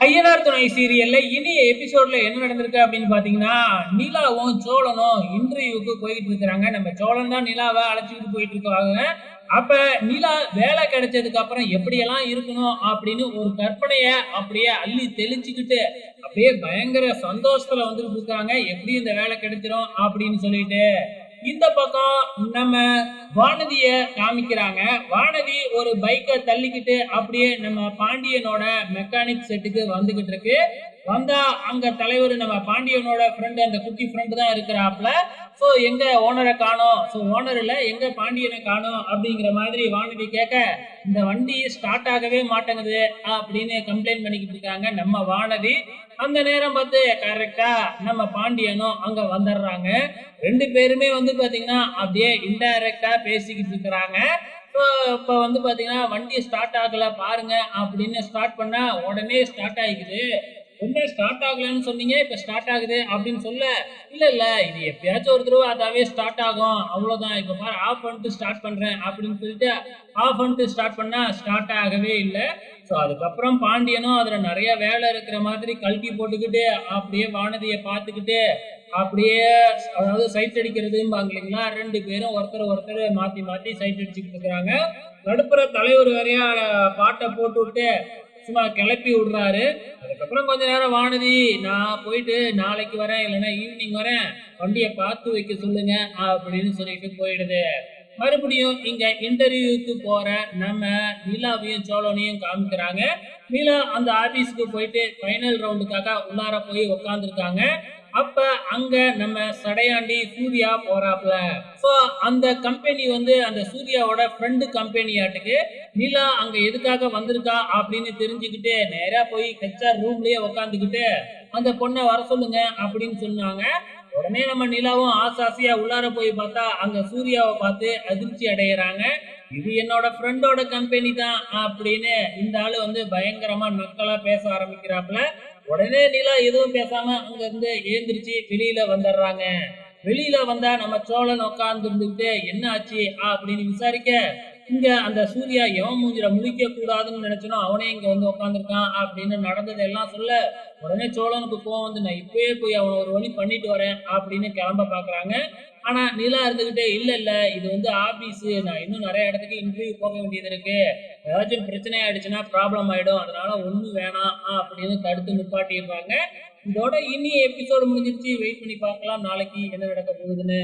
ஐயனார் துணை சீரியல்ல இனி எபிசோட்ல என்ன நடந்திருக்கு அப்படின்னு பாத்தீங்கன்னா நிலாவும் சோழனும் இன்டர்வியூக்கு போயிட்டு இருக்கிறாங்க. நம்ம சோழன் தான் நிலாவை அழைச்சிக்கிட்டு போயிட்டு இருக்காங்க அப்ப நிலா வேலை கிடைச்சதுக்கு அப்புறம் எப்படியெல்லாம் இருக்கணும் அப்படின்னு ஒரு கற்பனைய அப்படியே அள்ளி தெளிச்சுக்கிட்டு அப்படியே பயங்கர சந்தோஷத்துல வந்துட்டு இருக்காங்க. எப்படி இந்த வேலை கிடைச்சிரும் அப்படின்னு சொல்லிட்டு. இந்த பக்கம் நம்ம வானதிய காமிக்கிறாங்க. வானதி ஒரு பைக்கை தள்ளிக்கிட்டு அப்படியே நம்ம பாண்டியனோட மெக்கானிக் செட்டுக்கு வந்துகிட்டு இருக்கு. வந்தா அங்க தலைவர் நம்ம பாண்டியனோட ஃப்ரெண்டு அந்த குட்டி ஃப்ரெண்டு தான் இருக்கிறாப்ல ஸோ எங்க ஓனரை காணோம்? ஸோ ஓனர் இல்லை எங்க பாண்டியனை காணோம் அப்படிங்கிற மாதிரி வானதி கேட்க இந்த வண்டி ஸ்டார்ட் ஆகவே மாட்டேங்குது அப்படின்னு கம்ப்ளைண்ட் பண்ணிக்கிட்டு இருக்காங்க நம்ம வானதி. அந்த நேரம் பார்த்து கரெக்டா நம்ம பாண்டியனும் அங்க வந்துடுறாங்க. ரெண்டு பேருமே வந்து பாத்தீங்கன்னா அப்படியே இன்டைரக்டா பேசிக்கிட்டு இருக்கிறாங்க. இப்போ வந்து பாத்தீங்கன்னா வண்டி ஸ்டார்ட் ஆகல பாருங்க அப்படின்னு ஸ்டார்ட் பண்ணா உடனே ஸ்டார்ட் ஆகிக்குது என்ன ஸ்டார்ட் ஆகலன்னு சொன்னீங்க இப்ப ஸ்டார்ட் ஆகுது அப்படின்னு சொல்ல இல்ல இல்ல இது எப்பயாச்சும் ஒரு தடவை அதாவே ஸ்டார்ட் ஆகும் அவ்வளவுதான் இப்ப பாரு ஆஃப் பண்ணிட்டு ஸ்டார்ட் பண்றேன் அப்படின்னு சொல்லிட்டு ஆஃப் பண்ணிட்டு ஸ்டார்ட் பண்ணா ஸ்டார்ட் ஆகவே இல்லை. ஸோ அதுக்கப்புறம் பாண்டியனும் அதுல நிறைய வேலை இருக்கிற மாதிரி கல்கி போட்டுக்கிட்டு அப்படியே வானதியை பார்த்துக்கிட்டு அப்படியே அதாவது சைட் அடிக்கிறதும்பாங்க இல்லைங்களா ரெண்டு பேரும் ஒருத்தர் ஒருத்தர் மாத்தி மாத்தி சைட் அடிச்சுக்கிட்டு இருக்கிறாங்க. நடுப்புற தலைவர் வரையா பாட்டை போட்டு விட்டு சும்மா கிளப்பி விடுறாரு. அதுக்கப்புறம் கொஞ்ச நேரம் வானதி நான் போயிட்டு நாளைக்கு வரேன் இல்லைன்னா ஈவினிங் வரேன். வண்டியை பார்த்து வைக்க சொல்லுங்க அப்படின்னு சொல்லிட்டு போயிடுது. மறுபடியும் இங்க இன்டர்வியூக்கு போற நம்ம நிலாவையும் சோழனையும் காமிக்கிறாங்க. நிலா அந்த ஆபீஸ்க்கு போயிட்டு ஃபைனல் ரவுண்டுக்காக உள்ளார போய் உட்காந்துருக்காங்க அப்ப அங்க நம்ம சடையாண்டி சூர்யா போறாப்ல. சோ அந்த கம்பெனி வந்து அந்த சூர்யாவோட ஃப்ரெண்டு கம்பெனியாட்டுக்கு நிலா அங்க எதுக்காக வந்திருக்கா? அப்படின்னு தெரிஞ்சுக்கிட்டு நேரா போய் ஹெச்ஆர் ரூம்லயே உக்காந்துக்கிட்டு அந்த பொண்ணை வர சொல்லுங்க அப்படின்னு சொன்னாங்க. உடனே நம்ம நிலாவும் ஆசாசியா உள்ளார போய் பார்த்தா அங்க சூர்யாவை பார்த்து அதிர்ச்சி அடையிறாங்க. இது என்னோட ஃப்ரெண்டோட கம்பெனி தான் அப்படின்னு இந்த ஆளு வந்து பயங்கரமா நக்கலா பேச ஆரம்பிக்கிறாப்புல. உடனே நிலா எதுவும் பேசாம அங்க இருந்து ஏந்திரிச்சு வெளியில வந்துடுறாங்க. வெளியில வந்தா நம்ம சோழன் உட்கார்ந்து இருந்துகிட்டு என்ன ஆச்சு? அப்படின்னு விசாரிக்க இங்க அந்த சூர்யா எவன் மூஞ்சில முழிக்க கூடாதுன்னு நினைச்சனோ அவனே இங்க வந்து உட்காந்துருக்கான் அப்படின்னு நடந்தது எல்லாம் சொல்ல உடனே சோழனுக்கு கோவம் வந்து நான் இப்பயே போய் அவனை ஒரு வழி பண்ணிட்டு வரேன் அப்படின்னு கிளம்ப பாக்குறாங்க. ஆனா நிலா இருந்துகிட்டே இல்ல இல்ல இது வந்து ஆபீஸ் நான் இன்னும் நிறைய இடத்துக்கு இன்டர்வியூ போக வேண்டியது இருக்கு. ஏதாச்சும் பிரச்சனை ஆயிடுச்சுன்னா ப்ராப்ளம் ஆயிடும். அதனால ஒண்ணும் வேணாம் அப்படின்னு தடுத்து நிப்பாட்டிடுறாங்க. இதோட இனி எபிசோடு முடிஞ்சிருச்சு. வெயிட் பண்ணி பார்க்கலாம். நாளைக்கு என்ன நடக்க போகுதுன்னு.